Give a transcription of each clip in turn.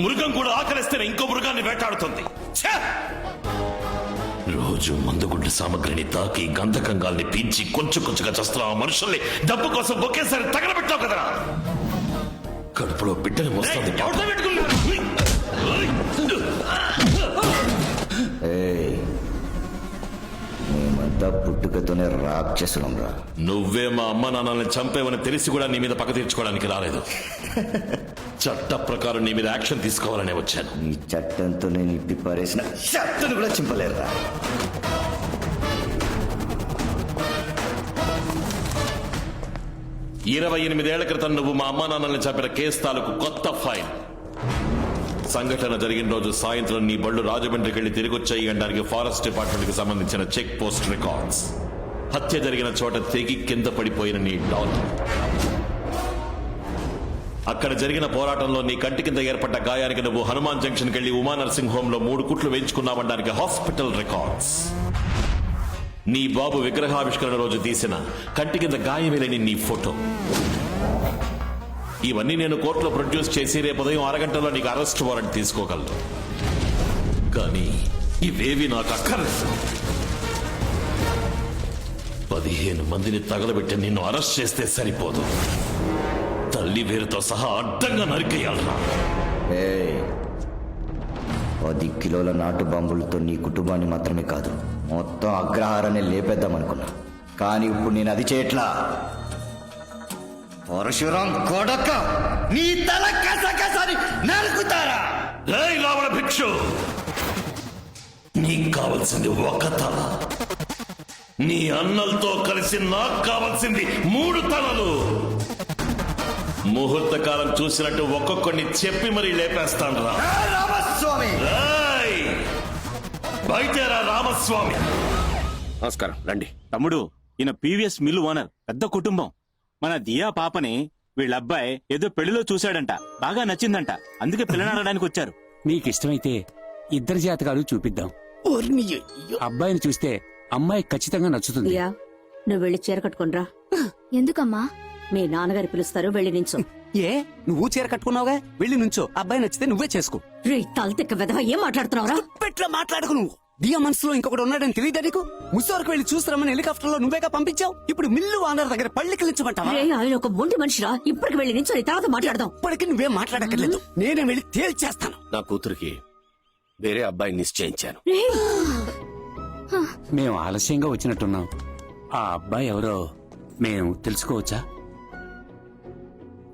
మృగం కూడా ఆకలిస్తేనే ఇంకో మృగాన్ని వేటాడుతుంది! రోజు మందుగుండు సామగ్రిని తాకి గంధకంగాల్ని పీల్చి కొంచెం కొంచెంగా చేస్తున్న ఆ మనుషుల్ని డబ్బు కోసం ఒకేసారి తగలబెట్టావు కదరా? కడుపులో బిడ్డని మోస్తుంది ఏయ్, మేమంతా పుట్టుకతోనే రాక్షసులం రా. నువ్వే మా అమ్మ నాన్నల్ని చంపేవని తెలిసి కూడా నీ మీద పగ తీర్చుకోవడానికి రాలేదు. చట్ట ప్రకారం నీ మీద యాక్షన్ తీసుకోవాలనే వచ్చాను. ఈ చట్టంతో నేను ఇప్పి పారేసిన చట్టను కూడా చింపలేరురా ఇరవై ఎనిమిదేళ్ళ క్రితం నువ్వు మా అమ్మా నాన్నల్ని చంపిన కేసు తాలూకు కొత్త ఫైల్. సంఘటన జరిగిన రోజు సాయంత్రం నీ బళ్ళు రాజమండ్రికి వెళ్ళి తిరిగొచ్చాయి అనడానికి ఫారెస్ట్ డిపార్ట్మెంట్కి సంబంధించిన చెక్ పోస్ట్ రికార్డ్స్. హత్య జరిగిన చోట తెగి కింద పడిపోయిన నీ డాల్ అక్కడ జరిగిన పోరాటంలో నీ కంటి కింద ఏర్పడ్డ గాయానికి నువ్వు హనుమాన్ జంక్షన్ వెళ్ళి ఉమా నర్సింగ్ హోమ్లో మూడు కుట్లు వేయించుకున్నావనడానికి హాస్పిటల్ రికార్డ్స్. నీ బాబు విగ్రహావిష్కరణ రోజు తీసిన కంటి కింద గాయమేలేని నీ ఫోటో. ఇవన్నీ నేను కోర్టులో ప్రొడ్యూస్ చేసి రేపు ఉదయం అరగంటలో నీకు అరెస్ట్ వారెంట్ తీసుకోగలను. కానీ ఇవేవి నాకు అక్కర్లేదు. పదిహేను మందిని తగలబెట్టి నిన్ను అరెస్ట్ చేస్తే సరిపోదు. తల్లి వేరుతో సహా అడ్డంగా నరికేయాలరా. పది కిలోల నాటు బాంబులతో నీ కుటుంబాన్ని మాత్రమే కాదు మొత్తం అగ్రహారాన్ని లేపేద్దాం అనుకున్నా కానీ ఇప్పుడు నేను అది చేయట్లా. పరశురాం కొడక నీ తల కసకసని నరుకుతారా? ఏయ్ రావణ భిక్షు. నీకు కావలసింది ఒక తల. నీ అన్నలతో కలిసి నాకు కావాల్సింది మూడు తలలు. ముహూర్త కాలం చూసినట్టు ఒక్కొక్కడిని చెప్పి మరీ లేపేస్తాను రా రామస్వామి? ఏయ్! బయటేరా రామస్వామి. నమస్కారం రండి. తమ్ముడు ఈయన పీవీఎస్ మిల్లు ఓనర్ పెద్ద కుటుంబం. మన దియా పాపని వీళ్ళ అబ్బాయి ఏదో పెళ్ళిలో చూశాడంట. బాగా నచ్చిందంట. అందుకే పిల్లనాడడానికి వచ్చారు. నీకిష్టమైతే ఇద్దరి జాతకాలు చూపిద్దాం. అబ్బాయిని చూస్తే అమ్మాయి ఖచ్చితంగా నచ్చుతుంది. దియా నువ్వు వెళ్ళి చీర కట్టుకునిరా. ఎందుకమ్మా? మీ నాన్నగారు పిలుస్తారు వెళ్ళి నించో. ఏ నువ్వు చీర కట్టుకున్నావుగా? వెళ్ళి నుంచో. అబ్బాయి నచ్చితే నువ్వే చేసుకో. రే తలతిక్క వెధవ ఏం మాట్లాడుతున్నావురా? పెట్లా మాట్లాడకు నువ్వు. దియా మనసులో ఇంకొకటి ఉన్నాడని తెలియదా నీకు? ముసోరకు వెళ్ళి చూస్తారమని హెలికాప్టర్లో నువ్వేగా పంపించావు? ఇప్పుడు మిల్లు ఆనర్ దగ్గర పళ్ళికిలించమంటావా రే ఆయన ఒక మొండి మనిషిరా. ఇప్పటికి వెళ్ళి నించో తర్వాత మాట్లాడదాం. ఇప్పటికి నువ్వేం మాట్లాడక్కర్లేదు. నేనే వెళ్ళి తేల్చేస్తాను. నా కూతురికి వేరే అబ్బాయిని నిశ్చయించాను. మేము ఆలస్యంగా వచ్చినట్టున్నాం. ఆ అబ్బాయి ఎవరో మేము తెలుసుకోవచ్చా?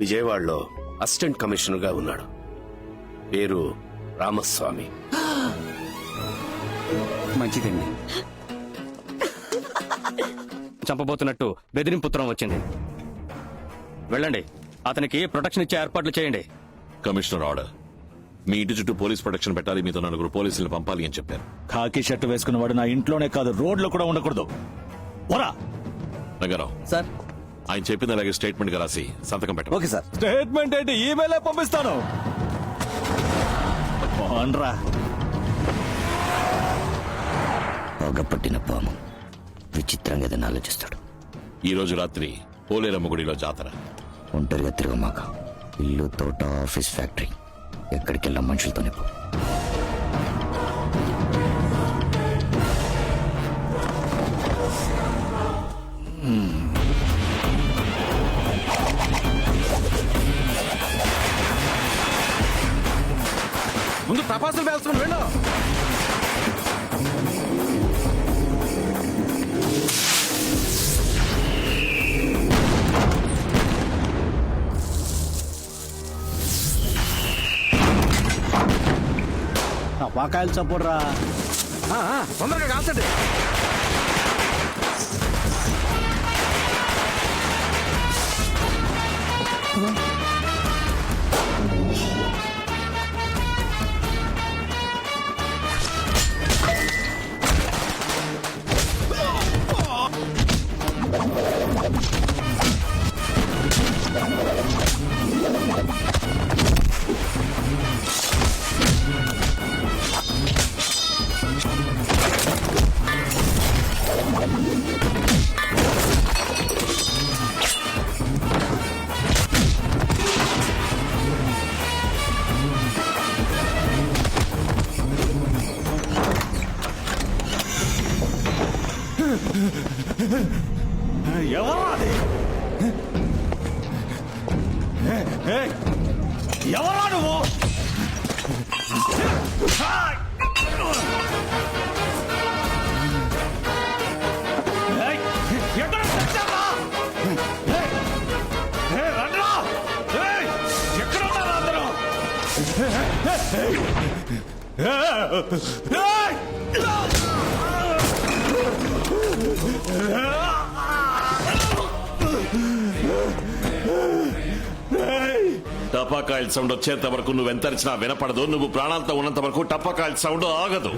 విజయవాడలో అసిస్టెంట్ కమిషనర్గా ఉన్నాడు. పేరు రామస్వామి. మంచిదండి. చంపబోతున్నట్టు బెదిరింపుత్రం వచ్చింది. వెళ్ళండి. అతనికి ప్రొటెక్షన్ ఇచ్చే ఏర్పాట్లు చేయండి. Commissioner order. మీ ఇంటి చుట్టూ పోలీస్ ప్రొటెక్షన్ పెట్టాలి మీతో నలుగురు పోలీసులు పంపాలి అని చెప్పారు. ఖాకీ షర్ట్ వేసుకున్నవాడు నా ఇంట్లోనే కాదు రోడ్లో కూడా ఉండకూడదు. పోరా! రంగారావు. సార్. ఆయన చెప్పిన అలాగే స్టేట్మెంట్గా రాసి సంతకం పెట్టండి ఓకే సార్. స్టేట్మెంట్ ఏంటి? ఈమెయిలే పంపిస్తాను. పోన్రా. పగపట్టిన పాము విచిత్రంగా ఏదైనా ఆలోచిస్తాడు. ఈ రోజు రాత్రి పోలేరమ్మ గుడిలో జాతర. ఒంటరిగా తిరగమాక ఇల్లు తోట ఆఫీస్ ఫ్యాక్టరీ. ఎక్కడికి వెళ్ళాం మనుషులతోనే పో. ముందు తపాసులు వేస్తున్నాం వెళ్ళు. టపాకాయలు చప్పుడురా తొందరగా కాల్చండి Mm-hmm. అది ఎవరా నువ్వు ఏయ్, టపాకాయల సౌండ్ వచ్చేంత వరకు నువ్వు ఎంతరిచినా వినపడదు. నువ్వు ప్రాణాలతో ఉన్నంత వరకు టపాకాయల సౌండ్ ఆగదు.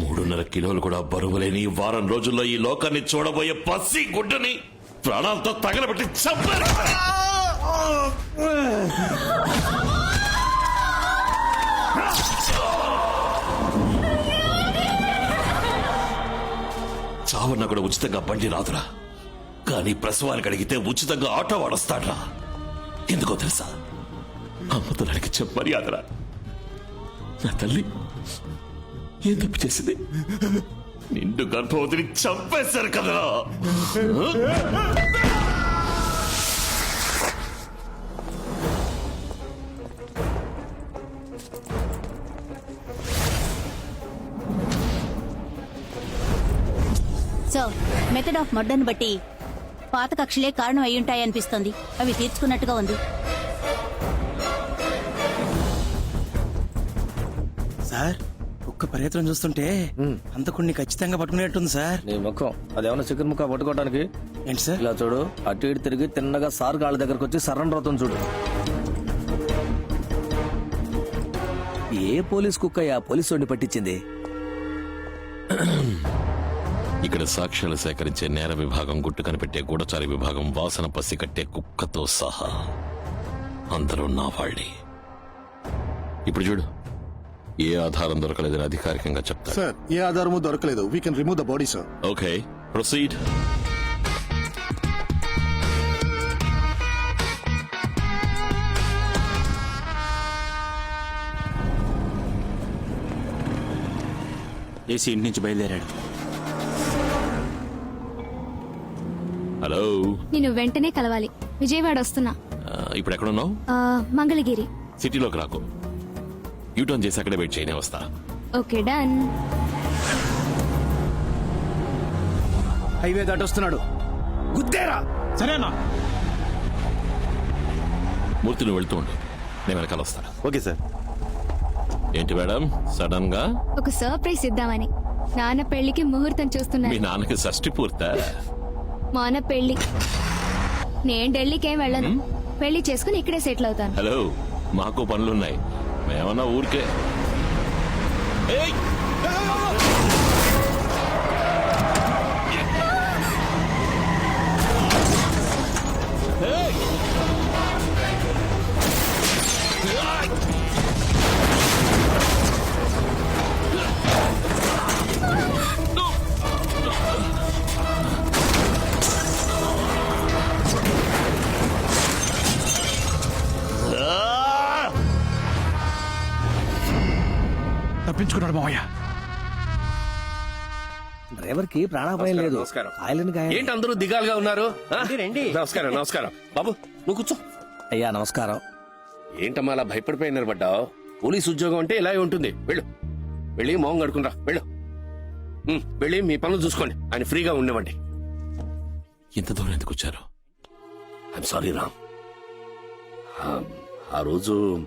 మూడున్నర కిలోలు కూడా బరువులేని ఈ వారం రోజుల్లో ఈ లోకాన్ని చూడబోయే పసి గుడ్డని ప్రాణాలతో తగలబెట్టి చంపారు భావన కూడా ఉచితంగా బండి రాదురా. కానీ ప్రసవానికి అడిగితే ఉచితంగా ఆటో వాడొస్తాడ్రా. ఎందుకో తెలుసా? అమ్మతో నడికి మర్యాదరా నా తల్లి ఏం తప్పు చేసింది? నిండు గర్భవతిని చంపేశారు కదరా. సో మెథడ్ ఆఫ్ మర్డర్ బట్టి పాత కక్షలే కారణం అయ్యుంటాయనిపిస్తోంది అవి తీర్చుకున్నట్టుగా ఉంది. సార్ ఒక్క ప్రయత్నం చూస్తుంటే అంతకుడిని ఖచ్చితంగా పట్టుకునేట్టుంది సార్. నీ ముఖం. అదేమన్నా చికెన్ ముక్క పట్టుకోవడానికి ఏంటి సార్? ఇలా చూడు అటు ఇటు తిరిగి తిన్నగా సార్ కాళ్ళ దగ్గరకు వచ్చి సరెండర్ అవుతుంది చూడు. ఏ పోలీస్ కుక్క ఆ పోలీసు వాడిని పట్టించింది? ఇక్కడ సాక్ష్యాలు సేకరించే నేర విభాగం గుట్టు కనిపెట్టే గూఢచారి విభాగం వాసన పసి కట్టే కుక్కతో సహా అందరూ నా వాళ్ళే. ఇప్పుడు చూడు. ఏ ఆధారం దొరకలేదని అధికారికంగా చెప్తాడు సార్ ఏ ఆధారము దొరకలేదు. We can remove the body sir okay proceed AC ఇంటి నుంచి బయలుదేరాడు. నేను వెంటనే కలవాలి. విజయవాడ వస్తున్నా. ఆ, ఇప్పుడు ఎక్కడున్నావు? ఆ, మంగళగిరి. సిటీలోకి రాకు. యూటర్న్ చేసి అక్కడే వెయిట్ చేయనే వస్తా. Okay done. హైవే దాటొస్తున్నాడు గుద్దేరా! సరేనా? మూర్తి నువ్వు వెళ్తూ ఉండు. నేను వెనకాల వస్తాను ఓకే సార్. ఏంటి మేడం? సడన్గా ఒక సర్ప్రైజ్ ఇద్దామని. నాన్న పెళ్ళికి ముహూర్తం మీ చూస్తున్నాను నాన్నకి షష్టి పూర్తా? మాన పెళ్ళి నేను ఢిల్లీకి ఏం వెళ్ళను పెళ్ళి చేసుకుని ఇక్కడే సెటిల్ అవుతాను. హలో మాకు పనులున్నాయి. మేమన్నా ఊరికే! ఏయ్! తప్పించుకున్నాడు మావయ్య. డ్రైవర్కి ప్రాణాపాయం లేదు. నమస్కారం. గాయం ఏంటి అందరూ దిగాలుగా ఉన్నారు? ఆ? రండి. నమస్కారం నమస్కారం. బాబు నువ్వు కూర్చో. అయ్యా నమస్కారం. ఏంటమ్మా అలా భయపడిపోయి నిలబడ్డావు? పోలీస్ ఉద్యోగం అంటే ఇలాగే ఉంటుంది. వెళ్ళు. వెళ్ళి మోహం కడుకుంటా వెళ్ళు. ఉమ్, వెళ్ళి మీ పనులు చూసుకోండి. ఆయన ఫ్రీగా ఉండేవండి ఇంత దూరం ఎందుకు వచ్చారు? I'm sorry Ram. ఆ- ఆ రోజు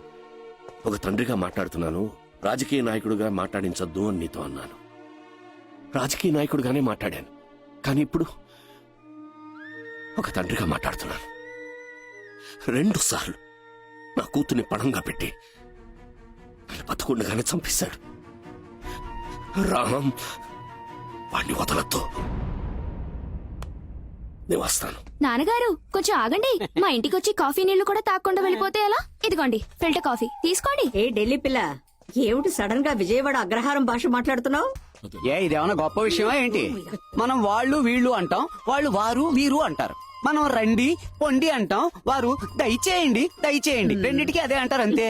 ఒక తండ్రిగా మాట్లాడుతున్నాను. రాజకీయ నాయకుడిగా మాట్లాడించొద్దు అని నీతో అన్నాను. రాజకీయ నాయకుడిగానే మాట్లాడాను. కానీ ఇప్పుడు ఒక తండ్రిగా మాట్లాడుతున్నాను. రెండు సార్లు నా కూతుర్ని పణంగా పెట్టి నన్ను బతుకుండగానే చంపేశాడు. రామ్ వాణ్ణి వదలొద్దు. నేను వస్తాను. నాన్నగారు కొంచెం ఆగండి. మా ఇంటికి వచ్చి కాఫీ నీళ్ళు కూడా తాకుండా వెళ్ళిపోతే ఎలా? ఇదిగోండి ఫిల్టర్ కాఫీ. తీసుకోండి. ఏ ఢిల్లీ పిల్ల ఏమిటి సడన్గా విజయవాడ అగ్రహారం భాష మాట్లాడుతున్నావు? ఏ ఇదేమన్నా గొప్ప విషయమా ఏంటి? మనం వాళ్ళు వీళ్ళు అంటాం వాళ్ళు వారు వీరు అంటారు. మనం రండి పొండి అంటాం. వారు దయచేయండి దయచేయండి. రెండిటికి అదే అంటారు అంతే.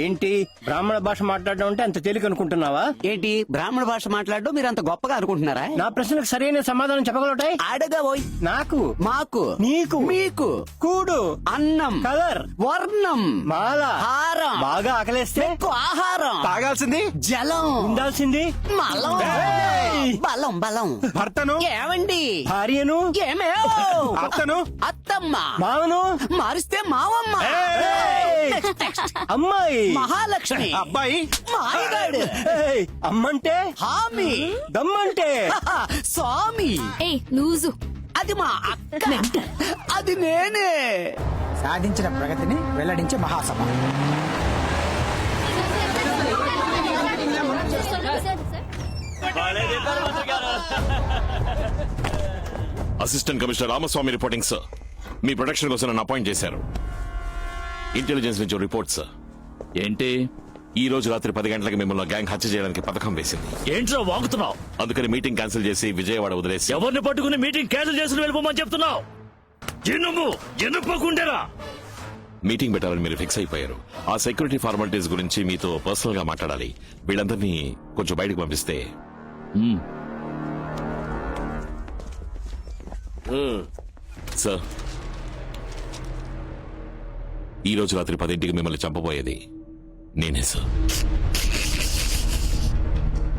ఏంటి? బ్రాహ్మణ భాష మాట్లాడడం అంటే అంత తేలిక అనుకుంటున్నావా? ఏంటి? బ్రాహ్మణ భాష మాట్లాడడం మీరు అంత గొప్పగా అనుకుంటున్నారా? నా ప్రశ్నకు సరైన సమాధానం చెప్పగలటాయి అడగా పోయి నాకు? మాకు. నీకు? మీకు. కూడు? అన్నం. కలర్? వర్ణం. మాల? హారం. బాగా ఆకలేస్తే? ఆహారం. తాగాల్సింది? జలం. ఉండాల్సింది? మలం! బలం బలం. భర్తను? ఏమండి? భార్యను? ఏమే? అత్తను? అత్తమ్మ. మామను? మారిస్తే మావమ్మ. ఏయ్! అమ్మాయి. మహాలక్ష్మి. అబ్బాయి. మాయగాడు. ఏయ్! అమ్మంటే? హామీ. దమ్మంటే? స్వామి. ఏ లూజు అది మా అక్క. అది నేనే. సాధించిన ప్రగతిని వెల్లడించే మహాసభ. Assistant commissioner Ramaswamy reporting sir మీ ప్రొటెక్షన్ కోసం నన్ను అపాయింట్ చేశారు. ఇంటెలిజెన్స్ నుంచి రిపోర్ట్ సార్ ఏంటి? ఈ రోజు రాత్రి పది గంటలకు మిమ్మల్ని గ్యాంగ్ హత్య చేయడానికి పథకం వేసింది. ఏంట్రా వాగుతున్నావు? అందుకని మీటింగ్ క్యాన్సిల్ చేసి విజయవాడ వదిలేసి ఎవరిని పట్టుకుని మీటింగ్ క్యాన్సిల్ చేసి వెళ్ళిపోమని చెప్తున్నావు? ఎనుము ఎనుపకుండేరా మీటింగ్ పెట్టాలని మీరు ఫిక్స్ అయిపోయారు. ఆ సెక్యూరిటీ ఫార్మాలిటీస్ గురించి మీతో పర్సనల్గా మాట్లాడాలి. వీళ్ళందరినీ కొంచెం బయటకు పంపిస్తే సార్ ఈ రోజు రాత్రి పదింటికి మిమ్మల్ని చంపబోయేది నేనే సార్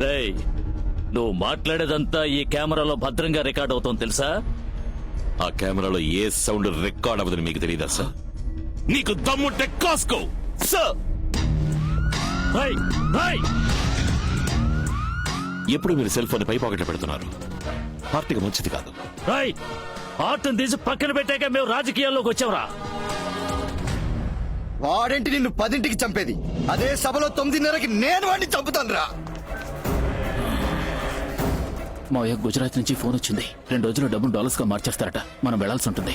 రేయ్ నువ్వు మాట్లాడేదంతా ఈ కెమెరాలో భద్రంగా రికార్డ్ అవుతోంది తెలుసా? ఆ కెమెరాలో ఏ సౌండ్ రికార్డ్ అవ్వదని మీకు తెలియదా సార్ నీకు దమ్ముంటే కాసుకో సార్ రేయ్, రేయ్! ఎప్పుడు మీరు సెల్ ఫోన్ పై పాకెట్లో పెడుతున్నారు? పార్టీకి మంచిది కాదు. రేయ్! ఆటను తీసి పక్కన పెట్టాక మేము రాజకీయాల్లోకి వచ్చావురా వాడేంటి నిన్ను పదింటికి చంపేది. అదే సభలో తొమ్మిదిన్నరకి నేను వాడిని చంపుతాను రా మా గుజరాత్ నుంచి ఫోన్ వచ్చింది. రెండు రోజుల్లో డబ్బులు డాలర్స్గా మార్చేస్తారట. మనం వెళ్ళాల్సి ఉంటుంది.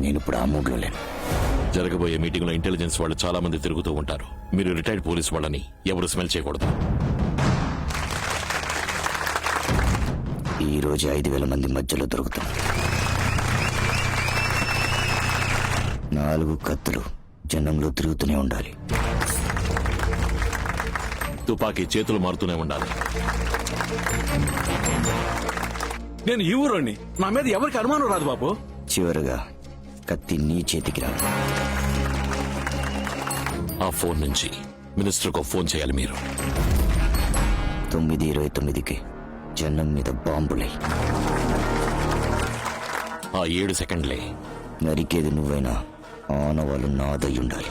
నేను ఇప్పుడు ఆ మూడ్లో లేను. జరగబోయే మీటింగ్లో ఇంటెలిజెన్స్ వాళ్ళు చాలా మంది తిరుగుతూ ఉంటారు. మీరు రిటైర్డ్ పోలీస్ వాళ్ళని ఎవరు స్మెల్ చేయకూడదు. ఈ రోజు ఐదు వేల మంది మధ్యలో దొరుకుతాం. నాలుగు కత్తులు జనంలో తిరుగుతూనే ఉండాలి. తుపాకీ చేతులు మారుతూనే ఉండాలి. నేను ఈ ఊరోని నా మీద ఎవరికి అనుమానం రాదు బాబు. చివరగా కత్తి నీ చేతికి రా ఆ ఫోన్ నుంచి మినిస్టర్ ఫోన్ చేయాలి మీరు. తొమ్మిది ఇరవై తొమ్మిదికి. జనం మీద బాంబులై. ఆ ఏడు సెకండ్లే నరికేది నువ్వైనా ఆనవాళ్ళు నాదై ఉండాలి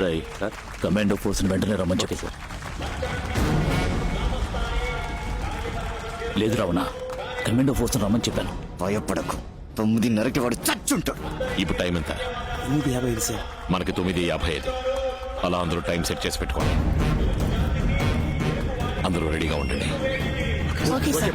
రై కమాండో ఫోర్స్ వెంటనే రమ్మని చెప్పి. లేదు రావణ కమాండో ఫోర్స్ రమ్మని చెప్పాను. భయపడకు. తొమ్మిదిన్నరకి వాడు చచ్చుంటాడు. ఇప్పుడు టైం ఎంత? ఎనిమిది యాభై ఐదు సార్. మనకి తొమ్మిది యాభై ఐదు. అలా అందరూ టైం సెట్ చేసి పెట్టుకోండి. అందరూ రెడీగా ఉండండి. Okay sir.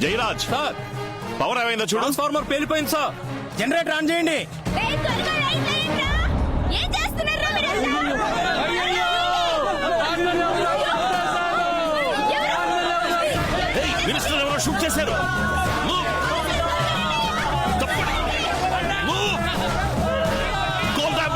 జయరాజ్. పవర్ ఏమైందో చూడు. ట్రాన్స్ఫార్మర్ పేలిపోయింది సార్. జనరేటర్ ఆన్ చేయండి.